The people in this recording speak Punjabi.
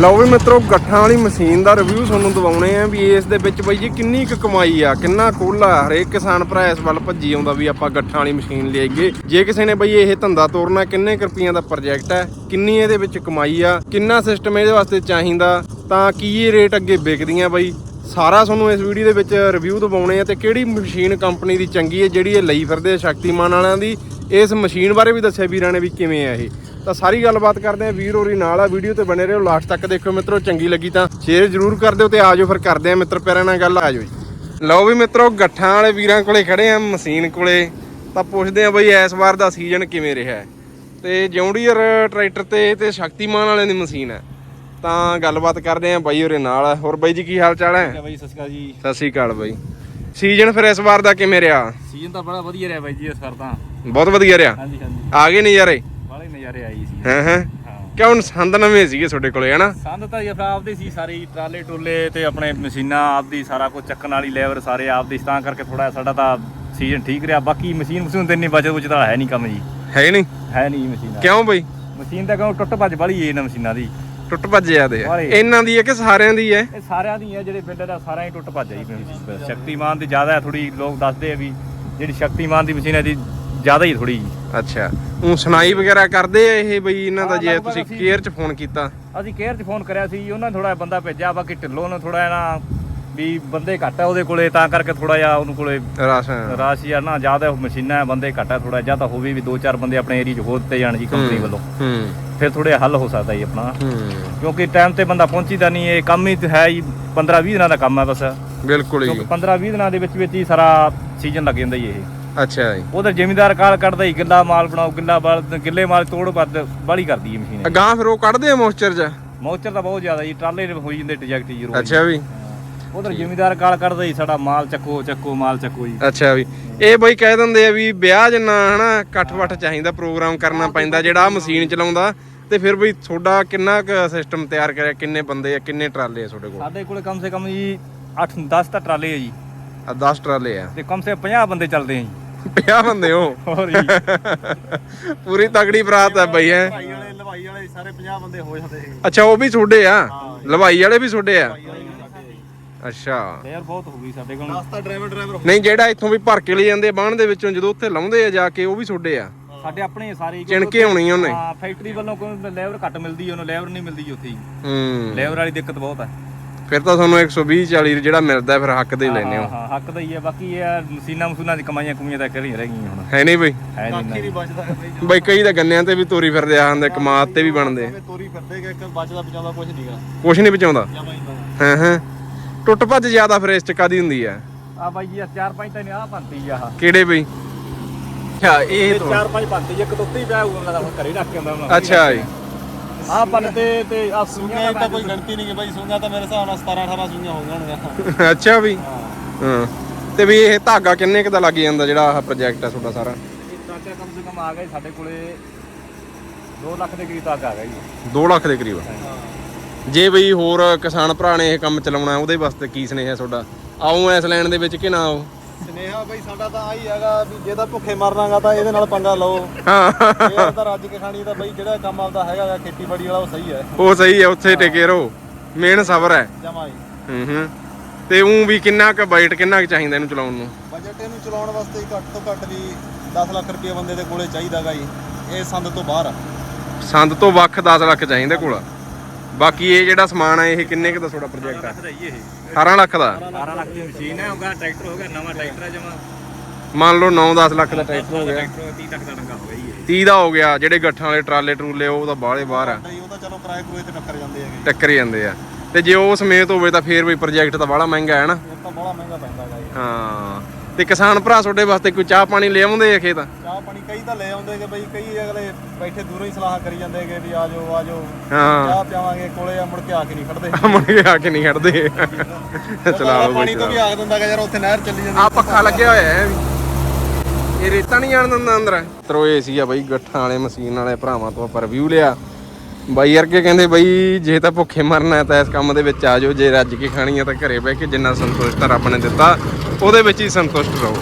ਲਓ ਵੀ ਮਿੱਤਰੋ, ਗੱਠਾਂ ਵਾਲੀ ਮਸ਼ੀਨ ਦਾ ਰਿਵਿਊ ਤੁਹਾਨੂੰ ਦਿਵਾਉਣੇ ਆ ਵੀ ਇਸ ਦੇ ਵਿੱਚ ਬਈ ਜੀ ਕਿੰਨੀ ਕੁ ਕਮਾਈ ਆ, ਕਿੰਨਾ ਕੋਲਾ ਹਰੇਕ ਕਿਸਾਨ ਭਰਾ ਇਸ ਵੱਲ ਭੱਜੀ ਆਉਂਦਾ ਵੀ ਆਪਾਂ ਗੱਠਾਂ ਵਾਲੀ ਮਸ਼ੀਨ ਲਿਆਈਏ ਜੇ ਕਿਸੇ ਨੇ ਬਈ ਇਹ ਧੰਦਾ ਤੋਰਨਾ, ਕਿੰਨੇ ਕੁ ਰੁਪਈਆਂ ਦਾ ਪ੍ਰੋਜੈਕਟ ਹੈ ਕਿੰਨੀ ਇਹਦੇ ਵਿੱਚ ਕਮਾਈ ਆ, ਕਿੰਨਾ ਸਿਸਟਮ ਇਹਦੇ ਵਾਸਤੇ ਚਾਹੀਦਾ, ਤਾਂ ਕੀ ਇਹ ਰੇਟ ਅੱਗੇ ਵਿਕਦੀਆਂ ਬਈ? ਸਾਰਾ ਤੁਹਾਨੂੰ ਇਸ ਵੀਡੀਓ ਦੇ ਵਿੱਚ ਰਿਵਿਊ ਦਿਵਾਉਣੇ ਆ ਤੇ ਕਿਹੜੀ ਮਸ਼ੀਨ ਕੰਪਨੀ ਦੀ ਚੰਗੀ ਹੈ, ਜਿਹੜੀ ਇਹ ਲਈ ਫਿਰਦੇ ਆ ਸ਼ਕਤੀਮਾਨ ਵਾਲਿਆਂ ਦੀ, ਇਸ ਮਸ਼ੀਨ ਬਾਰੇ ਵੀ ਦੱਸਿਆ ਵੀਰਾਂ ਨੇ ਵੀ ਕਿਵੇਂ ਆ ਇਹ। ਤਾਂ ਸਾਰੀ ਗੱਲਬਾਤ ਕਰਦੇ ਆ ਵੀਰ ਹੋਰੀ ਨਾਲ ਆ ਵੀਡੀਓ ਤੇ ਬਣੇ ਰਹੋ। ਲਾਸਟ ਤੱਕ ਦੇਖਿਓ ਮਿੱਤਰੋ ਚੰਗੀ ਲੱਗੀ ਤਾਂ ਸ਼ੇਅਰ ਜ਼ਰੂਰ ਕਰ ਦਿਓ ਤੇ ਆਜੋ ਫਿਰ ਕਰਦੇ ਆ ਮਿੱਤਰ ਪਿਆਰਿਆਂ ਨਾਲ ਗੱਲ ਆਜੋ ਜੀ। ਲਓ ਵੀ ਮਿੱਤਰੋ ਗੱਠਾਂ ਵਾਲੇ ਵੀਰਾਂ ਕੋਲੇ ਖੜੇ ਆ ਮਸ਼ੀਨ ਕੋਲੇ। ਤਾਂ ਪੁੱਛਦੇ ਆ ਬਈ ਇਸ ਵਾਰ ਦਾ ਸੀਜ਼ਨ ਕਿਵੇਂ ਰਿਹਾ। ਤੇ ਜੌਂਡੀਅਰ ਟਰੈਕਟਰ ਤੇ ਤੇ ਸ਼ਕਤੀਮਾਨ ਵਾਲਿਆਂ ਦੀ ਮਸ਼ੀਨ ਹੈ। ਤਾਂ ਗੱਲਬਾਤ ਕਰਦੇ ਆ ਬਾਈ ਹੋਰੇ ਨਾਲ। ਹੋਰ ਬਾਈ ਜੀ ਕੀ ਹਾਲ ਚਾਲ ਹੈ? ਬਾਈ ਸਤਿ ਸ਼੍ਰੀ ਅਕਾਲ ਜੀ। ਸਤਿ ਸ਼੍ਰੀ ਅਕਾਲ ਬਾਈ। ਸੀਜ਼ਨ ਫਿਰ ਇਸ ਵਾਰ ਦਾ ਕਿਵੇਂ ਰਿਹਾ? ਸੀਜ਼ਨ ਤਾਂ ਬੜਾ ਵਧੀਆ ਰਿਹਾ ਬਾਈ ਜੀ ਇਸ ਵਾਰ ਤਾਂ। ਬਹੁਤ ਵਧੀਆ ਰਿਹਾ? ਹਾਂਜੀ ਹਾਂਜੀ। ਆ ਗਏ ਨਜ਼ਾਰੇ? ਨਜ਼ਾਰੇ ਆਈ ਸੀ। ਹਾਂ ਹਾਂ? ਹਾਂ। ਕਿਉਂ ਸੰਦ ਨਵੇਂ ਸੀਗੇ ਤੁਹਾਡੇ ਕੋਲੇ ਹਨਾ? ਸੰਦ ਤਾਂ ਜੀ ਆਪਦੇ ਸੀ ਸਾਰੇ ਹੀ, ਟਰਾਲੇ ਟੋਲੇ ਤੇ ਆਪਣੇ ਮਸ਼ੀਨਾਂ ਆਪਦੀ ਸਾਰਾ ਕੁਝ ਚੱਕਣ ਵਾਲੀ ਲੈਵਰ ਸਾਰੇ ਆਪਦੀ ਤਾਂ ਕਰਕੇ ਥੋੜਾ ਸਾਡਾ ਤਾਂ ਸੀਜ਼ਨ ਠੀਕ ਰਿਹਾ। ਬਾਕੀ ਮਸ਼ੀਨ ਮਸ਼ੀਨ ਤੇ ਇੰਨੀ ਬਚਤ ਬੁਚਤ ਤਾਂ ਹੈ ਨਹੀਂ ਕੰਮ ਜੀ। ਹੈ ਨਹੀਂ? ਹੈ ਨਹੀਂ ਮਸ਼ੀਨ। ਕਿਉਂ ਬਈ? ਮਸ਼ੀਨ ਤਾਂ ਕਿਉਂ ਟੁੱਟ ਭੱਜ ਵਾਲੀ ਏ ਇਹਨਾਂ ਮਸ਼ੀਨਾਂ ਦੀ। ਟੁੱਟ ਭੱਜਿਆ ਦੇ ਆ। ਵਾਲੇ। ਇਹਨਾਂ ਦੀ ਹੈ ਕਿ ਸਾਰਿਆਂ ਦੀ ਹੈ? ਇਹ ਸਾਰਿਆਂ ਦੀ ਹੈ ਜਿਹੜੇ ਪਿੰਡ ਦਾ ਸਾਰਿਆਂ ਹੀ ਟੁੱਟ ਭੱਜ ਆਈ ਸ਼ਕਤੀਮਾਨ ਦੀ ਜ਼ਿਆਦਾ ਹੈ ਥੋੜੀ ਲੋਕ ਦੱਸਦੇ ਆ ਵੀ ਜਿਹੜੀ ਸ਼ਕਤੀਮਾਨ ਦੀ ਮਸ਼ੀਨ ਹੈ ਦੀ ਜ਼ਿਆਦਾ ਹੀ ਥੋੜੀ ਅੱਛਾ। ਉਹ ਸੁਣਾਈ ਵਗੈਰਾ ਕਰਦੇ ਆ ਇਹ ਬਈ ਇਹਨਾਂ ਦਾ ਹਾਂ, ਜੇ ਲਗਭਗ ਤੁਸੀਂ ਅਸੀਂ- ਕੇਅਰ ਚ ਫੋਨ ਕੀਤਾ? ਅਸੀਂ ਕੇਅਰ 'ਚ ਫੋਨ ਕਰਿਆ ਸੀ ਉਹਨਾਂ ਥੋੜਾ ਬੰਦਾ ਭੇਜਿਆ ਬਾਕੀ ਢਿੱਲੋਂ ਨੇ ਥੋੜਾ ਨਾ ਵੀ ਬੰਦੇ ਘੱਟ ਆ ਉਹਦੇ ਕੋਲੇ ਤਾਂ ਕਰਕੇ ਥੋੜਾ ਜਿਹਾ ਉਹਨੂੰ ਕੋਲੇ ਰਸ ਰਾਸ਼ ਯਾਰ ਨਾ ਜ਼ਿਆਦਾ ਮਸ਼ੀਨਾਂ ਬੰਦੇ ਘੱਟ ਆ ਥੋੜਾ ਜਾਂ ਤਾਂ ਹੋਵੇ ਵੀ ਦੋ ਚਾਰ ਬੰਦੇ ਆਪਣੇ ਏਰੀਆ 'ਚ ਹੋਰ ਦਿੱਤੇ ਜਾਣ ਜੀ ਕੰਪਨੀ ਵੱਲੋਂ। ਹੂੰ। ਫਿਰ ਥੋੜੇ ਹੱਲ ਹੋ ਸਕਦਾ ਜੀ ਆਪਣਾ। ਹੂੰ। ਕਿਉਂਕਿ ਟਾਈਮ ਤੇ ਬੰਦਾ ਪਹੁੰਚੀਦਾ ਨਹੀਂ ਇਹ ਕੰਮ ਹੀ ਤੇ ਹੈ ਹੀ 15 20 ਦਿਨਾਂ ਦਾ ਕੰਮ ਹੈ ਬਸ। ਬਿਲਕੁਲ ਕਿਉਂਕਿ ਜੀ 15 20 ਦਿਨਾਂ ਦੇ ਵਿੱਚ ਵਿੱਚ ਹੀ ਸਾਰਾ ਸੀਜ਼ਨ ਲੱਗ ਜਾਂਦਾ ਜੀ ਇਹ। ਅੱਛਾ ਜੀ। ਉਧਰ ਜ਼ਿਮੀਦਾਰ ਕਾਲ ਕੱਢਦਾ ਹੀ ਗਿੱਲਾ ਮਾਲ ਬਣਾਓ ਗਿੱਲਾ ਮਾਲ ਗਿੱਲੇ ਮਾਲ ਤੋੜ ਵੱਧ ਬਾਲੀ ਕਰਦੀ ਹੈ ਮਸ਼ੀਨ। ਅਗਾਂਹ ਫਿਰ ਉਹ ਕੱਢਦੇ ਆ ਮੋਇਸਚਰ ਚ? ਮੌਚਰ ਤਾਂ ਬਹੁਤ ਜ਼ਿਆਦਾ ਜੀ ਟਰਾਲੇ ਹੋਈ ਜਾਂਦੇ ਡਿਜੈਕਟ ਜੀ ਰੋਜ਼। ਅੱਛਾ ਵੀ। ਉਧਰ ਜ਼ਿਮੀਦਾਰ ਕਾਲ ਕੱਢਦਾ ਹੀ ਸਾਡਾ ਮਾਲ ਚੱਕੋ ਚੱਕੋ ਮਾਲ ਚੱਕੋ ਜੀ। ਅੱਛਾ ਵੀ। ਇਹ ਬਈ ਕਹਿ ਦਿੰਦੇ ਆ ਵੀ ਵਿਆਹ ਜਿੰਨਾ ਹਨਾ ਇਕੱਠ ਵੱਠ ਚਾਹੀਦਾ ਪ੍ਰੋਗਰਾਮ ਕਰਨਾ ਪੈਂਦਾ ਜਿਹੜਾ ਮਸ਼ੀਨ ਚਲਾਉਂਦਾ ਤੇ ਫਿਰ ਬਈ ਤੁਹਾਡਾ ਕਿੰਨਾ ਕੁ ਸਿਸਟਮ ਤਿਆਰ ਕਰਿਆ ਕਿੰਨੇ ਬੰਦੇ ਆ ਕਿੰਨੇ ਟਰਾਲੇ ਆ ਤੁਹਾਡੇ ਕੋਲ? ਸਾਡੇ ਕੋਲੇ ਕਮ ਸੇ ਕਮ ਜੀ 8 10 ਤਾਂ ਟਰਾਲੇ ਆ ਜੀ। ਆ 10 ਟਰਾਲੇ ਆ। ਤੇ ਕਮ ਸੇ 50 ਬੰਦੇ ਚੱਲਦੇ ਆ ਜੀ। 50 ਬੰਦੇ ਹੋ ਹੋਰ ਜੀ। ਪੂਰੀ ਤਗੜੀ ਬਰਾਤ ਹੈ ਬਈ ਹੈ। ਭਾਈ ਵਾਲੇ ਲਵਾਈ ਵਾਲੇ ਸਾਰੇ 50 ਬੰਦੇ ਹੋ ਜਾਂਦੇ ਅੱਛਾ ਉਹ ਵੀ ਤੁਹਾਡੇ ਆ? ਲਵਾਈ ਵਾਲੇ ਵੀ ਤੁਹਾਡੇ ਆ? ਅੱਛਾ। ਯਾਰ ਬਹੁਤ ਹੋ ਗਈ ਸਾਡੇ ਕੋਲ। ਤਾਂ ਡਰਾਈਵਰ ਡਰਾਈਵਰ ਨਹੀਂ ਜਿਹੜਾ ਇੱਥੋਂ ਵੀ ਭਰ ਕੇ ਲੈ ਜਾਂਦੇ ਆ ਬਾਣ ਦੇ ਵਿੱਚੋਂ ਜਦੋਂ ਉੱਥੇ ਲਾਉਂਦੇ ਆ ਜਾ ਕੇ ਉਹ ਵੀ ਤੁਹਾਡੇ ਆ। ਸਾਡੇ ਆਪਣੇ ਸਾਰੇ। ਚਿਣਕੇ ਆਉਣੀ ਉਹਨੇ। ਹਾਂ ਫੈਕਟਰੀ ਵੱਲੋਂ ਕੋਈ ਲੈਵਰ ਘੱਟ ਮਿਲਦੀ ਉਹਨੂੰ ਲੈਵਰ ਨਹੀਂ ਮਿਲਦੀ ਉੱਥੇ ਹੀ। ਲੈਵਰ ਵਾਲੀ ਦਿੱਕਤ ਬਹੁਤ ਹੈ ਫਿਰ ਤਾਂ ਤੁਹਾਨੂੰ 120 40 ਜਿਹੜਾ ਮਿਲਦਾ ਫਿਰ ਹੱਕ ਦੇ ਹੀ ਲੈਨੇ ਹੋ। ਹਾਂ ਹਾਂ ਹੱਕ ਦਾ ਹੀ ਹੈ। ਬਾਕੀ ਇਹ ਮਸ਼ੀਨਾਂ ਮਸ਼ੂਨਾਂ ਦੀ ਕਮਾਈਆਂ ਕੁਮੀਆਂ ਤਾਂ ਕਰੀ ਰਹਿ ਗਈਆਂ ਹੁਣ। ਹੈ ਨਹੀਂ ਬਈ। ਹੈ ਨਹੀਂ ਨਹੀਂ ਬਚਦਾ ਬਈ ਬਈ ਕਈ ਤਾਂ ਗੰਨਿਆਂ ਤੇ ਵੀ ਤੋਰੀ ਫਿਰਦੇ ਆ ਹੁੰਦੇ ਕਮਾਦ ਤੇ ਵੀ ਬਣਦੇ। ਤੋਰੀ ਫਿਰਦੇ ਇੱਕ ਬਚਦਾ ਬਚਾਉਂਦਾ ਕੁਝ ਨਹੀਂਗਾ ਕੁਛ ਨਹੀਂ ਬਚਾਉਂਦਾ। ਹੀ ਹਾਂ ਹਾਂ। ਟੁੱਟ ਭੱਜ ਜ਼ਿਆਦਾ ਫਿਰ ਇਸ ਚ ਕਾਦੀ ਹੁੰਦੀ ਆ? ਆ ਬਾਈ ਜੀ ਚਾਰ ਪੰਜ ਤਾਂ ਨੇ ਆ ਭੰਤੀ ਆ। ਕਿਹੜੇ ਬਈ? ਅੱਛਾ ਇਹ ਤੋਂ ਚਾਰ ਪੰਜ ਭੰਤੀ ਇੱਕ ਤੋਤੀ ਪਿਆ ਹੋਊਗਾ ਮੈਂ ਤਾਂ ਘਰੇ ਰੱਖ ਕੇ ਆਉਂਦਾ ਅੱਛਾ ਜੀ। ਆ ਪੰਨ ਤੇ ਤੇ ਆ ਸੁਣਿਆ ਤਾਂ ਕੋਈ ਗਣਤੀ ਨਹੀਂ ਕਿ ਬਾਈ ਸੁਣਿਆ ਤਾਂ ਮੇਰੇ ਹਿਸਾਬ ਨਾਲ 17 18 ਸੁਣੀਆਂ ਹੋ ਗਈਆਂ ਅੱਛਾ ਵੀ। ਹਾਂ। ਤੇ ਵੀ ਇਹ ਧਾਗਾ ਕਿੰਨੇ ਕੁ ਦਾ ਲੱਗ ਜਾਂਦਾ ਜਿਹੜਾ ਆਹ ਪ੍ਰੋਜੈਕਟ ਆ ਤੁਹਾਡਾ ਸਾਰਾ? ਟਾਕਾ ਕਮ ਸੇ ਕਮ ਆ ਗਏ ਸਾਡੇ ਕੋਲੇ 2 ਲੱਖ ਦੇ ਕਰੀਬ ਤੱਕ ਆ ਗਿਆ ਜੀ। 2 ਲੱਖ ਦੇ ਕਰੀਬ ਜੇ ਬਈ ਹੋਰ ਕਿਸਾਨ ਭਰਾ ਨੇ ਇਹ ਕੰਮ ਚਲਾਉਣਾ ਉਹਦੇ ਵਾਸਤੇ ਕੀ ਸੁਨੇਹਾ ਤੁਹਾਡਾ? ਆਉਂ ਐਸ ਲੈਣ ਦੇ ਵਿੱਚ ਕਿ ਨਾ ਆਓ ਸਨੇਹਾ ਬਾਈ ਸਾਡਾ ਤਾਂ ਆਹੀ ਹੈਗਾ ਵੀ ਜੇ ਤਾਂ ਭੁੱਖੇ ਮਰਨਾਗਾ ਤਾਂ ਇਹਦੇ ਨਾਲ ਪੰਗਾ ਲਓ। ਹਾਂ। ਇਹ ਤਾਂ ਰੱਜ ਕੇ ਖਾਣੀ ਤਾਂ ਬਾਈ ਜਿਹੜਾ ਕੰਮ ਆਪਦਾ ਹੈਗਾ ਖੇਤੀਬਾੜੀ ਵਾਲਾ ਉਹ ਸਹੀ ਹੈ। ਉਹ ਸਹੀ ਹੈ ਉੱਥੇ ਟਿਕੇ ਰਹੋ। ਮੇਨ ਸਬਰ ਹੈ। ਜਮਾ ਹੀ ਹੂੰ ਹੂੰ। ਤੇ ਉਹ ਵੀ ਕਿੰਨਾ ਕੁ ਬਜਟ ਕਿੰਨਾ ਕੁ ਚਾਹੀਦਾ ਇਹਨੂੰ ਚਲਾਉਣ ਨੂੰ? ਬਜਟ ਇਹਨੂੰ ਚਲਾਉਣ ਵਾਸਤੇ ਘੱਟ ਤੋਂ ਘੱਟ ਵੀ 10 ਲੱਖ ਰੁਪਏ ਬੰਦੇ ਦੇ ਕੋਲੇ ਚਾਹੀਦਾਗਾ ਜੀ। ਇਹ ਸੰਦ ਤੋਂ ਬਾਹਰ ਆ। ਸੰਦ ਤੋਂ ਵੱਖ 10 ਲੱਖ ਚਾਹੀਦਾ ਕੋਲ। ਬਾਕੀ ਇਹ ਜਿਹੜਾ ਸਮਾਨ ਹੈ ਇਹ ਕਿੰਨੇ ਕੁ ਦਾ ਤੁਹਾਡਾ ਪ੍ਰੋਜੈਕਟ ਆ? ਦਾ ਹੀ ਇਹ। 18 ਲੱਖ ਦਾ? 18 ਲੱਖ ਦੀ ਮਸ਼ੀਨ ਹੈ ਹੋਗਾ ਟਰੈਕਟਰ ਹੋ ਗਿਆ ਨਵਾਂ ਟਰੈਕਟਰ ਹੈ ਜਮਾ। ਮੰਨ ਲਓ 9-10 ਲੱਖ ਦਾ ਟਰੈਕਟਰ ਹੋ ਗਿਆ। ਟਰੈਕਟਰ 30 ਲੱਖ ਦਾ ਡੰਗਾ ਹੋ ਗਿਆ ਜੀ ਇਹ। 30 ਦਾ ਹੋ ਗਿਆ ਜਿਹੜੇ ਗੱਠਾਂ ਵਾਲੇ ਟਰਾਲੇ ਟਰੂਲੇ ਉਹ ਤਾਂ ਬਾਹਲੇ ਬਾਹਰ ਆ। ਨਹੀਂ ਉਹ ਤਾਂ ਚਲੋ ਕਿਰਾਏ ਕਰੂਏ ਤੇ ਟੱਕਰ ਜਾਂਦੇ ਹੈਗੇ। ਟੱਕਰ ਜਾਂਦੇ ਆ। ਤੇ ਜੇ ਉਹ ਸਮੇਤ ਹੋਵੇ ਤਾਂ ਫੇਰ ਵੀ ਪ੍ਰੋਜੈਕਟ ਤਾਂ ਬਾਹਲਾ ਮਹਿੰਗਾ ਹੈ ਨਾ? ਇਹ ਤਾਂ ਬੜਾ ਮਹਿੰਗਾ ਪੈਂਦਾ ਹੈਗਾ ਹਾਂ। ਤੇ ਕਿਸਾਨ ਭਰਾ ਤੁਹਾਡੇ ਵਾਸਤੇ ਕੋਈ ਚਾਹ ਪਾਣੀ ਲੈ ਆਉਂਦੇ ਆ ਖੇਤ? ਚਾਹ ਪਾਣੀ ਕਈ ਤਾਂ ਲੈ ਆਉਂਦੇ ਕਿ ਬਈ ਕਈ ਅਗਲੇ ਬੈਠੇ ਦੂਰੋਂ ਹੀ ਸਲਾਹ ਕਰੀ ਜਾਂਦੇ ਕਿ ਵੀ ਆ ਜਾਓ ਆ ਜਾਓ। ਹਾਂ। ਚਾਹ ਪਿਆਵਾਂਗੇ ਕੋਲੇ ਆ ਮੁੜ ਕੇ ਆ ਕੇ ਨਹੀਂ ਖੜਦੇ। ਮੁੜ ਕੇ ਆ ਕੇ ਨਹੀਂ ਖੜਦੇ। ਚਲਾ ਲਓ ਪਾਣੀ ਤੋਂ ਵੀ ਆਖ ਦਿੰਦਾ ਕਿ ਯਾਰ ਉੱਥੇ ਨਹਿਰ ਚੱਲੀ ਜਾਂਦੀ। ਆ ਪੱਖਾ ਲੱਗਿਆ ਹੋਇਆ ਹੈ ਵੀ। ਇਹ ਰੇਤਾ ਨਹੀਂ ਜਾਣ ਦਿੰਦਾ ਅੰਦਰ। ਤਰੋ ਇਹ ਸੀ ਆ ਬਾਈ ਗੱਠਾਂ ਵਾਲੇ ਮਸ਼ੀਨ ਵਾਲੇ ਭਰਾਵਾਂ ਤੋਂ ਆਪਾਂ ਰਿਵਿਊ ਲਿਆ। ਬਾਈ ਵਰਗੇ ਕਹਿੰਦੇ ਬਾਈ ਜੇ ਤਾਂ ਭੁੱਖੇ ਮਰਨਾ ਤਾਂ ਇਸ ਕੰਮ ਦੇ ਵਿੱਚ ਆ ਜਾਓ। ਜੇ ਰੱਜ ਕੇ ਖਾਣੀ ਹੈ ਤਾਂ ਘਰੇ ਬਹਿ ਕੇ ਜਿੰਨਾ ਸੰਤੁਸ਼ਟ ਰੱਬ ਨੇ ਦਿੱਤਾ ਉਹਦੇ ਵਿੱਚ ਹੀ ਸੰਤੁਸ਼ਟ ਰਹੋ।